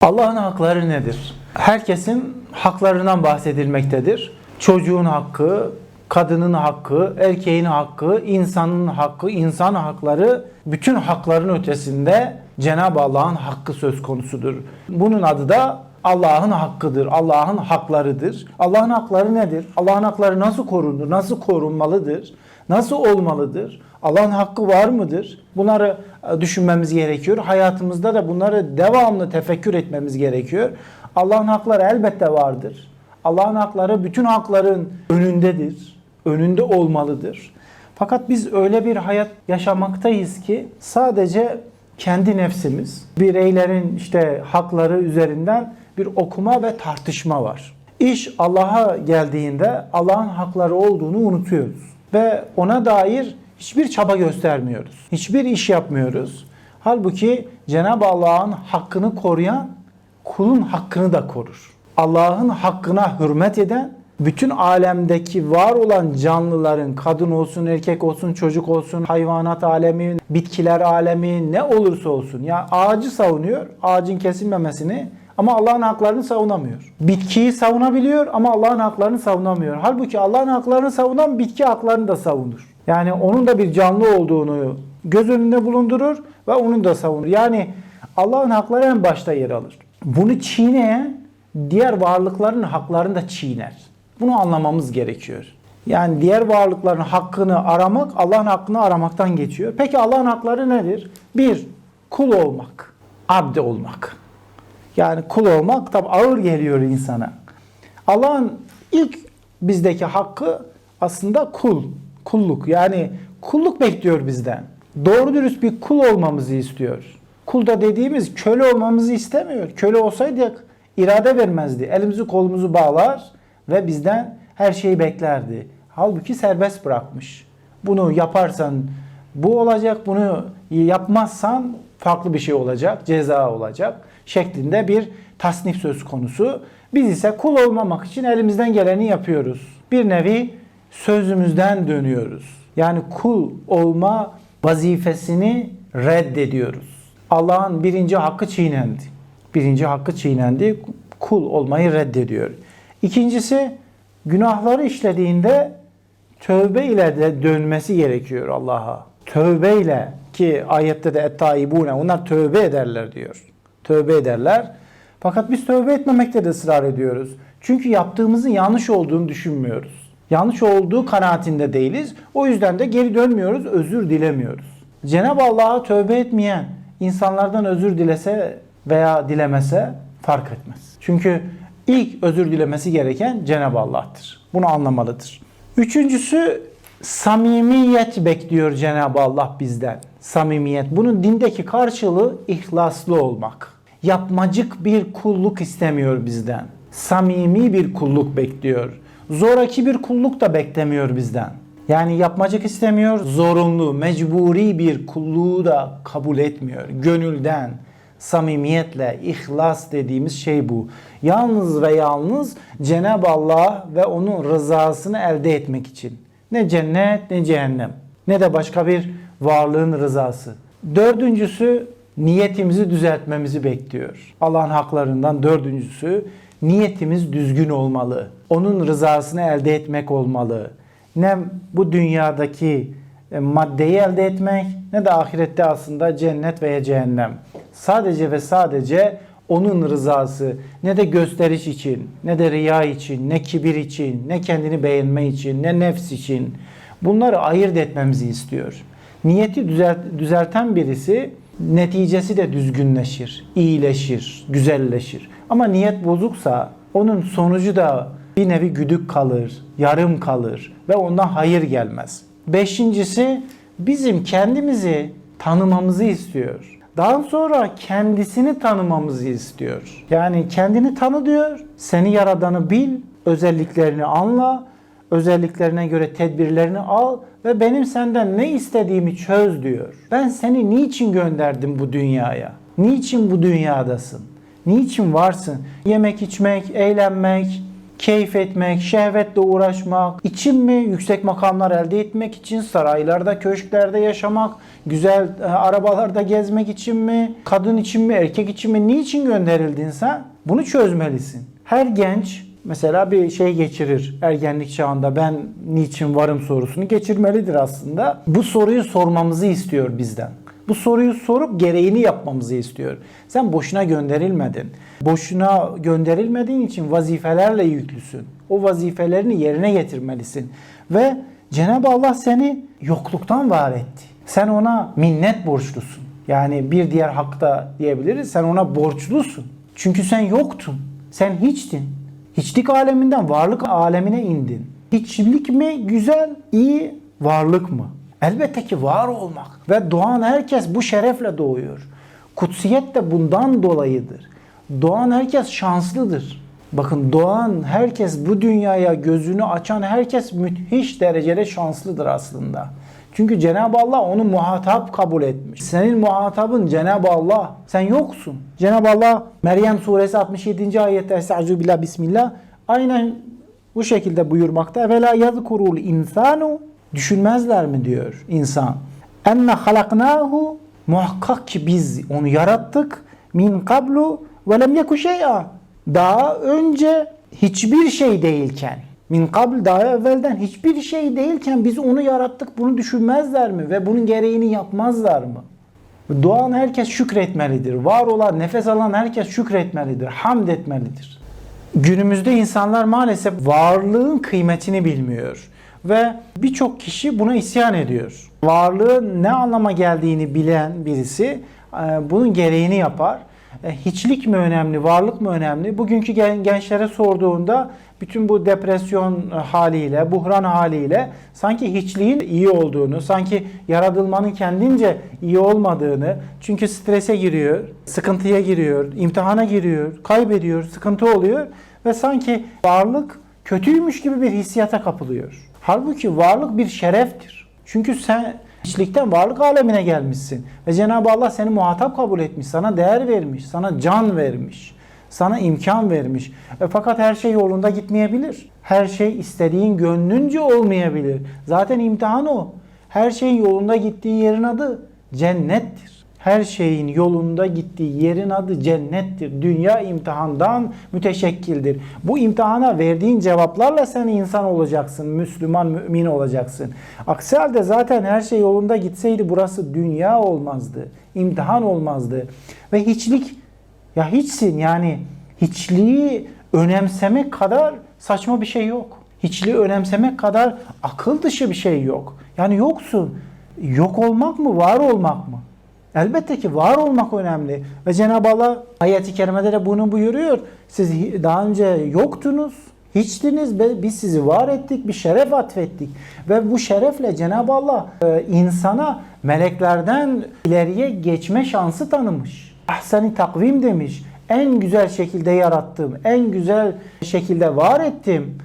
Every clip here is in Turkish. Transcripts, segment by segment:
Allah'ın hakları nedir? Herkesin haklarından bahsedilmektedir. Çocuğun hakkı, kadının hakkı, erkeğin hakkı, insanın hakkı, insan hakları bütün hakların ötesinde Cenab-ı Allah'ın hakkı söz konusudur. Bunun adı da Allah'ın hakkıdır, Allah'ın haklarıdır. Allah'ın hakları nedir? Allah'ın hakları nasıl korunur, nasıl korunmalıdır, nasıl olmalıdır? Allah'ın hakkı var mıdır? Bunları e, düşünmemiz gerekiyor. Hayatımızda da bunları devamlı tefekkür etmemiz gerekiyor. Allah'ın hakları elbette vardır. Allah'ın hakları bütün hakların önündedir. Önünde olmalıdır. Fakat biz öyle bir hayat yaşamaktayız ki sadece kendi nefsimiz, bireylerin işte hakları üzerinden bir okuma ve tartışma var. İş Allah'a geldiğinde Allah'ın hakları olduğunu unutuyoruz ve ona dair hiçbir çaba göstermiyoruz. Hiçbir iş yapmıyoruz. Halbuki Cenab-ı Allah'ın hakkını koruyan kulun hakkını da korur. Allah'ın hakkına hürmet eden bütün alemdeki var olan canlıların kadın olsun, erkek olsun, çocuk olsun, hayvanat alemi, bitkiler alemi ne olursa olsun. Ya ağacı savunuyor, ağacın kesilmemesini ama Allah'ın haklarını savunamıyor. Bitkiyi savunabiliyor ama Allah'ın haklarını savunamıyor. Halbuki Allah'ın haklarını savunan bitki haklarını da savunur. Yani onun da bir canlı olduğunu göz önünde bulundurur ve onun da savunur. Yani Allah'ın hakları en başta yer alır. Bunu çiğneyen diğer varlıkların haklarını da çiğner. Bunu anlamamız gerekiyor. Yani diğer varlıkların hakkını aramak Allah'ın hakkını aramaktan geçiyor. Peki Allah'ın hakları nedir? Bir, kul olmak, abde olmak. Yani kul olmak tabi ağır geliyor insana. Allah'ın ilk bizdeki hakkı aslında kul, kulluk. Yani kulluk bekliyor bizden. Doğru dürüst bir kul olmamızı istiyor. Kul da dediğimiz köle olmamızı istemiyor. Köle olsaydık irade vermezdi. Elimizi kolumuzu bağlar ve bizden her şeyi beklerdi. Halbuki serbest bırakmış. Bunu yaparsan bu olacak, bunu yapmazsan farklı bir şey olacak, ceza olacak şeklinde bir tasnif söz konusu. Biz ise kul olmamak için elimizden geleni yapıyoruz. Bir nevi sözümüzden dönüyoruz. Yani kul olma vazifesini reddediyoruz. Allah'ın birinci hakkı çiğnendi. Birinci hakkı çiğnendi. Kul olmayı reddediyor. İkincisi günahları işlediğinde tövbe ile de dönmesi gerekiyor Allah'a. Tövbe ile ki ayette de ettaibune onlar tövbe ederler diyor. Tövbe ederler. Fakat biz tövbe etmemekte de ısrar ediyoruz. Çünkü yaptığımızın yanlış olduğunu düşünmüyoruz. Yanlış olduğu kanaatinde değiliz. O yüzden de geri dönmüyoruz, özür dilemiyoruz. Cenab-ı Allah'a tövbe etmeyen insanlardan özür dilese veya dilemese fark etmez. Çünkü ilk özür dilemesi gereken Cenab-ı Allah'tır. Bunu anlamalıdır. Üçüncüsü samimiyet bekliyor Cenab-ı Allah bizden. Samimiyet. Bunun dindeki karşılığı ihlaslı olmak. Yapmacık bir kulluk istemiyor bizden. Samimi bir kulluk bekliyor. Zoraki bir kulluk da beklemiyor bizden. Yani yapmacık istemiyor, zorunlu, mecburi bir kulluğu da kabul etmiyor. Gönülden, samimiyetle, ihlas dediğimiz şey bu. Yalnız ve yalnız Cenab-ı Allah ve onun rızasını elde etmek için. Ne cennet ne cehennem ne de başka bir varlığın rızası. Dördüncüsü niyetimizi düzeltmemizi bekliyor. Allah'ın haklarından dördüncüsü niyetimiz düzgün olmalı. Onun rızasını elde etmek olmalı. Ne bu dünyadaki e, maddeyi elde etmek ne de ahirette aslında cennet veya cehennem. Sadece ve sadece onun rızası ne de gösteriş için, ne de riya için, ne kibir için, ne kendini beğenme için, ne nefs için bunları ayırt etmemizi istiyor. Niyeti düzelt, düzelten birisi neticesi de düzgünleşir, iyileşir, güzelleşir. Ama niyet bozuksa onun sonucu da bir nevi güdük kalır, yarım kalır ve ondan hayır gelmez. Beşincisi bizim kendimizi tanımamızı istiyor. Daha sonra kendisini tanımamızı istiyor. Yani kendini tanı diyor, seni yaradanı bil, özelliklerini anla, özelliklerine göre tedbirlerini al ve benim senden ne istediğimi çöz diyor. Ben seni niçin gönderdim bu dünyaya? Niçin bu dünyadasın? Niçin varsın? Yemek, içmek, eğlenmek, keyif etmek, şehvetle uğraşmak, için mi yüksek makamlar elde etmek için, saraylarda, köşklerde yaşamak, güzel e, arabalarda gezmek için mi, kadın için mi, erkek için mi, niçin gönderildin sen? Bunu çözmelisin. Her genç mesela bir şey geçirir ergenlik çağında ben niçin varım sorusunu geçirmelidir aslında. Bu soruyu sormamızı istiyor bizden. Bu soruyu sorup gereğini yapmamızı istiyor. Sen boşuna gönderilmedin. Boşuna gönderilmediğin için vazifelerle yüklüsün. O vazifelerini yerine getirmelisin. Ve Cenab-ı Allah seni yokluktan var etti. Sen ona minnet borçlusun. Yani bir diğer hakta diyebiliriz. Sen ona borçlusun. Çünkü sen yoktun. Sen hiçtin. Hiçlik aleminden varlık alemine indin. Hiçlik mi güzel, iyi, varlık mı? Elbette ki var olmak. Ve doğan herkes bu şerefle doğuyor. Kutsiyet de bundan dolayıdır. Doğan herkes şanslıdır. Bakın doğan herkes bu dünyaya gözünü açan herkes müthiş derecede şanslıdır aslında. Çünkü Cenab-ı Allah onu muhatap kabul etmiş. Senin muhatabın Cenab-ı Allah. Sen yoksun. Cenab-ı Allah Meryem suresi 67. ayette Estaizu billah bismillah aynen bu şekilde buyurmakta. Ve la yazkurul insanu düşünmezler mi diyor insan. Enne halaknahu muhakkak ki biz onu yarattık min kablu ve lem yeku şey'a. Daha önce hiçbir şey değilken min kabl daha evvelden hiçbir şey değilken biz onu yarattık bunu düşünmezler mi ve bunun gereğini yapmazlar mı? Doğan herkes şükretmelidir. Var olan, nefes alan herkes şükretmelidir. Hamd etmelidir. Günümüzde insanlar maalesef varlığın kıymetini bilmiyor. Ve birçok kişi buna isyan ediyor. Varlığın ne anlama geldiğini bilen birisi e, bunun gereğini yapar. E, Hiçlik mi önemli, varlık mı önemli? Bugünkü gen- gençlere sorduğunda bütün bu depresyon haliyle, buhran haliyle sanki hiçliğin iyi olduğunu, sanki yaratılmanın kendince iyi olmadığını, çünkü strese giriyor, sıkıntıya giriyor, imtihana giriyor, kaybediyor, sıkıntı oluyor ve sanki varlık kötüymüş gibi bir hissiyata kapılıyor. Halbuki varlık bir şereftir. Çünkü sen hiçlikten varlık alemine gelmişsin. Ve Cenab-ı Allah seni muhatap kabul etmiş, sana değer vermiş, sana can vermiş, sana imkan vermiş. E, fakat her şey yolunda gitmeyebilir. Her şey istediğin gönlünce olmayabilir. Zaten imtihan o. Her şeyin yolunda gittiği yerin adı cennettir. Her şeyin yolunda gittiği yerin adı cennettir. Dünya imtihandan müteşekkildir. Bu imtihana verdiğin cevaplarla sen insan olacaksın, Müslüman, mümin olacaksın. Aksi halde zaten her şey yolunda gitseydi burası dünya olmazdı, imtihan olmazdı. Ve hiçlik, ya hiçsin yani hiçliği önemsemek kadar saçma bir şey yok. Hiçliği önemsemek kadar akıl dışı bir şey yok. Yani yoksun. Yok olmak mı, var olmak mı? Elbette ki var olmak önemli. Ve Cenab-ı Allah ayet-i kerimede de bunu buyuruyor. Siz daha önce yoktunuz, hiçtiniz ve biz sizi var ettik, bir şeref atfettik. Ve bu şerefle Cenab-ı Allah e, insana meleklerden ileriye geçme şansı tanımış. Ahseni takvim demiş. En güzel şekilde yarattım, en güzel şekilde var ettim.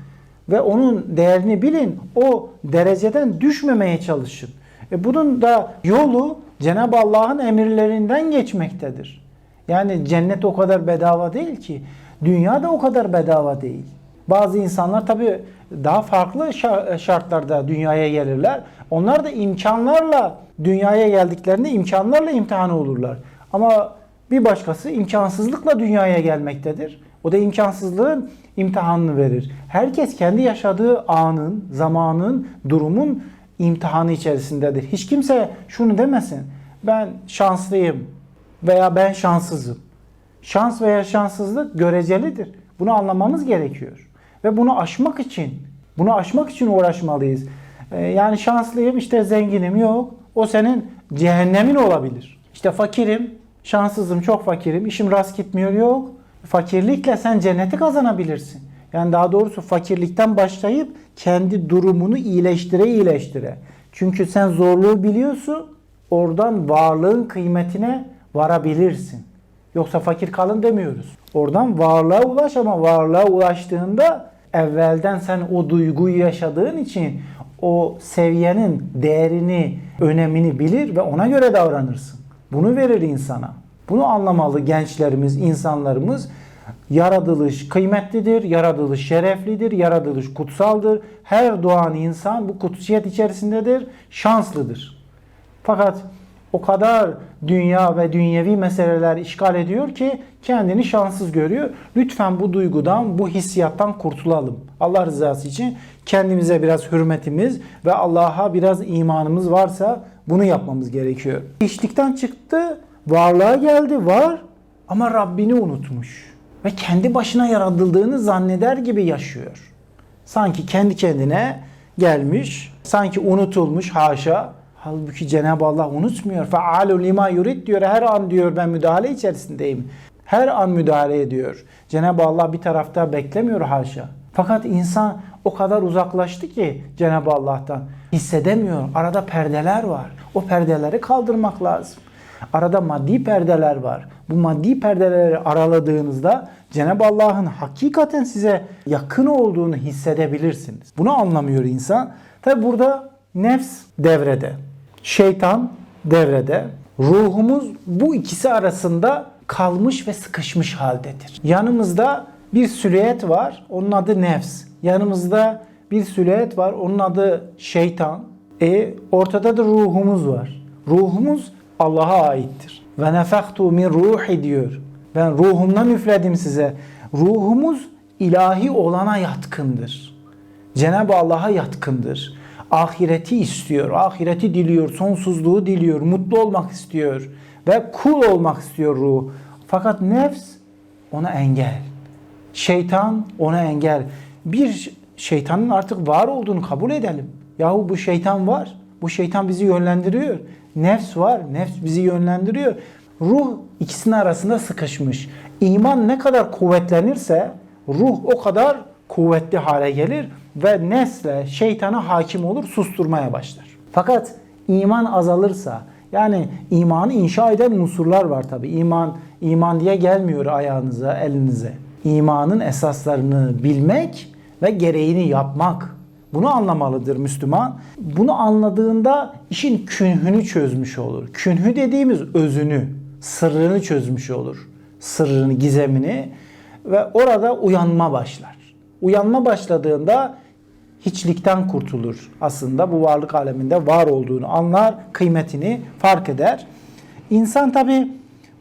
Ve onun değerini bilin. O dereceden düşmemeye çalışın. E bunun da yolu Cenab-ı Allah'ın emirlerinden geçmektedir. Yani cennet o kadar bedava değil ki. Dünya da o kadar bedava değil. Bazı insanlar tabii daha farklı şa- şartlarda dünyaya gelirler. Onlar da imkanlarla dünyaya geldiklerinde imkanlarla imtihan olurlar. Ama bir başkası imkansızlıkla dünyaya gelmektedir. O da imkansızlığın imtihanını verir. Herkes kendi yaşadığı anın, zamanın, durumun imtihanı içerisindedir. Hiç kimse şunu demesin. Ben şanslıyım veya ben şanssızım. Şans veya şanssızlık görecelidir. Bunu anlamamız gerekiyor. Ve bunu aşmak için, bunu aşmak için uğraşmalıyız. Ee, yani şanslıyım, işte zenginim yok. O senin cehennemin olabilir. İşte fakirim, şanssızım, çok fakirim, işim rast gitmiyor yok. Fakirlikle sen cenneti kazanabilirsin. Yani daha doğrusu fakirlikten başlayıp kendi durumunu iyileştire iyileştire. Çünkü sen zorluğu biliyorsun, oradan varlığın kıymetine varabilirsin. Yoksa fakir kalın demiyoruz. Oradan varlığa ulaş ama varlığa ulaştığında evvelden sen o duyguyu yaşadığın için o seviyenin değerini, önemini bilir ve ona göre davranırsın. Bunu verir insana. Bunu anlamalı gençlerimiz, insanlarımız. Yaratılış kıymetlidir, yaratılış şereflidir, yaratılış kutsaldır. Her doğan insan bu kutsiyet içerisindedir, şanslıdır. Fakat o kadar dünya ve dünyevi meseleler işgal ediyor ki kendini şanssız görüyor. Lütfen bu duygudan, bu hissiyattan kurtulalım. Allah rızası için kendimize biraz hürmetimiz ve Allah'a biraz imanımız varsa bunu yapmamız gerekiyor. İşlikten çıktı, varlığa geldi, var ama Rabbini unutmuş. Ve kendi başına yaratıldığını zanneder gibi yaşıyor. Sanki kendi kendine gelmiş, sanki unutulmuş haşa. Halbuki Cenab-ı Allah unutmuyor. Faalu lima yurid diyor. Her an diyor ben müdahale içerisindeyim. Her an müdahale ediyor. Cenab-ı Allah bir tarafta beklemiyor haşa. Fakat insan o kadar uzaklaştı ki Cenab-ı Allah'tan hissedemiyor. Arada perdeler var. O perdeleri kaldırmak lazım. Arada maddi perdeler var. Bu maddi perdeleri araladığınızda Cenab-ı Allah'ın hakikaten size yakın olduğunu hissedebilirsiniz. Bunu anlamıyor insan. Tabi burada nefs devrede. Şeytan devrede. Ruhumuz bu ikisi arasında kalmış ve sıkışmış haldedir. Yanımızda bir silüet var. Onun adı nefs. Yanımızda bir silüet var. Onun adı şeytan. E ortada da ruhumuz var. Ruhumuz Allah'a aittir. Ve nefektu min ruhi diyor. Ben ruhumdan üfledim size. Ruhumuz ilahi olana yatkındır. Cenab-ı Allah'a yatkındır. Ahireti istiyor, ahireti diliyor, sonsuzluğu diliyor, mutlu olmak istiyor ve kul olmak istiyor ruh. Fakat nefs ona engel. Şeytan ona engel. Bir şeytanın artık var olduğunu kabul edelim. Yahu bu şeytan var. Bu şeytan bizi yönlendiriyor. Nefs var. Nefs bizi yönlendiriyor. Ruh ikisinin arasında sıkışmış. İman ne kadar kuvvetlenirse ruh o kadar kuvvetli hale gelir ve nefsle şeytana hakim olur, susturmaya başlar. Fakat iman azalırsa yani imanı inşa eden unsurlar var tabi. İman iman diye gelmiyor ayağınıza, elinize. İmanın esaslarını bilmek ve gereğini yapmak. Bunu anlamalıdır Müslüman. Bunu anladığında işin künhünü çözmüş olur. Künhü dediğimiz özünü, sırrını çözmüş olur. Sırrını, gizemini ve orada uyanma başlar. Uyanma başladığında hiçlikten kurtulur. Aslında bu varlık aleminde var olduğunu anlar, kıymetini fark eder. İnsan tabi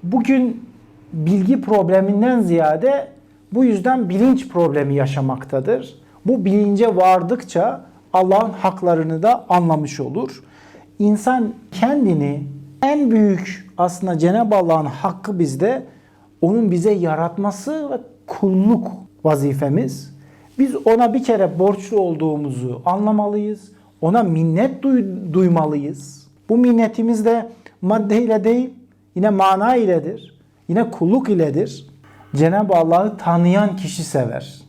bugün bilgi probleminden ziyade bu yüzden bilinç problemi yaşamaktadır. Bu bilince vardıkça Allah'ın haklarını da anlamış olur. İnsan kendini en büyük aslında Cenab-ı Allah'ın hakkı bizde onun bize yaratması ve kulluk vazifemiz. Biz ona bir kere borçlu olduğumuzu anlamalıyız. Ona minnet duy- duymalıyız. Bu minnetimiz de madde ile değil, yine mana iledir. Yine kulluk iledir. Cenab-ı Allah'ı tanıyan kişi sever.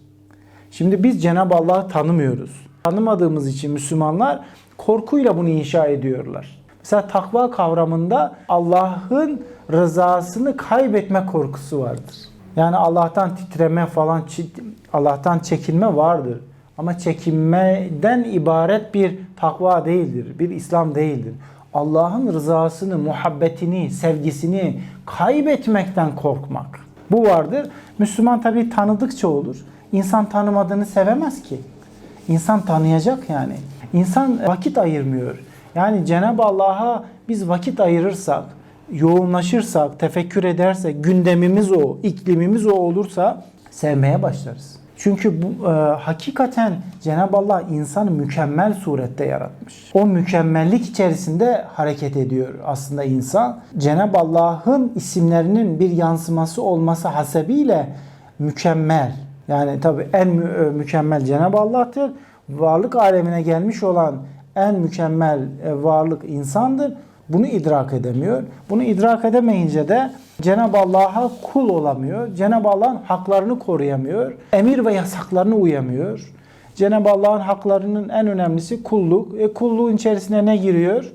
Şimdi biz Cenab-ı Allah'ı tanımıyoruz. Tanımadığımız için Müslümanlar korkuyla bunu inşa ediyorlar. Mesela takva kavramında Allah'ın rızasını kaybetme korkusu vardır. Yani Allah'tan titreme falan, Allah'tan çekinme vardır. Ama çekinmeden ibaret bir takva değildir, bir İslam değildir. Allah'ın rızasını, muhabbetini, sevgisini kaybetmekten korkmak. Bu vardır. Müslüman tabi tanıdıkça olur. İnsan tanımadığını sevemez ki. İnsan tanıyacak yani. İnsan vakit ayırmıyor. Yani Cenab-ı Allah'a biz vakit ayırırsak, yoğunlaşırsak, tefekkür edersek, gündemimiz o, iklimimiz o olursa sevmeye başlarız. Çünkü bu e, hakikaten Cenab-ı Allah insanı mükemmel surette yaratmış. O mükemmellik içerisinde hareket ediyor aslında insan. Cenab-ı Allah'ın isimlerinin bir yansıması olması hasebiyle mükemmel. Yani tabi en mü- e, mükemmel Cenab-ı Allah'tır. Varlık alemine gelmiş olan en mükemmel e, varlık insandır. Bunu idrak edemiyor. Bunu idrak edemeyince de Cenab-ı Allah'a kul olamıyor. Cenab-ı Allah'ın haklarını koruyamıyor. Emir ve yasaklarını uyamıyor. Cenab-ı Allah'ın haklarının en önemlisi kulluk. E, kulluğun içerisine ne giriyor?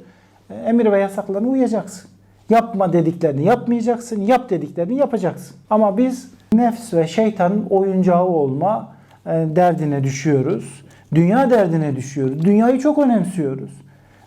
E, emir ve yasaklarına uyacaksın. Yapma dediklerini yapmayacaksın. Yap dediklerini yapacaksın. Ama biz nefs ve şeytanın oyuncağı olma e, derdine düşüyoruz. Dünya derdine düşüyoruz. Dünyayı çok önemsiyoruz.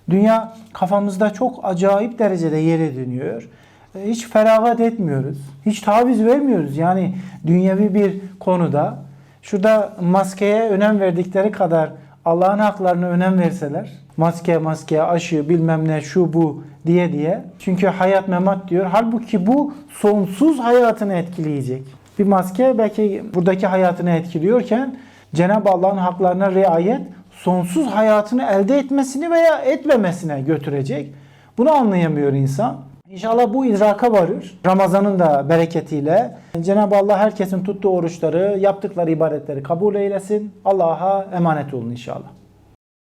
Dünya kafamızda çok acayip derecede yer ediniyor. e, hiç feragat etmiyoruz. Hiç taviz vermiyoruz. Yani dünyevi bir konuda şurada maskeye önem verdikleri kadar Allah'ın haklarına önem verseler maske maske aşı bilmem ne şu bu diye diye. Çünkü hayat memat diyor. Halbuki bu sonsuz hayatını etkileyecek. Bir maske belki buradaki hayatını etkiliyorken Cenab-ı Allah'ın haklarına riayet sonsuz hayatını elde etmesini veya etmemesine götürecek. Bunu anlayamıyor insan. İnşallah bu idraka varır. Ramazan'ın da bereketiyle Cenab-ı Allah herkesin tuttuğu oruçları, yaptıkları ibadetleri kabul eylesin. Allah'a emanet olun inşallah.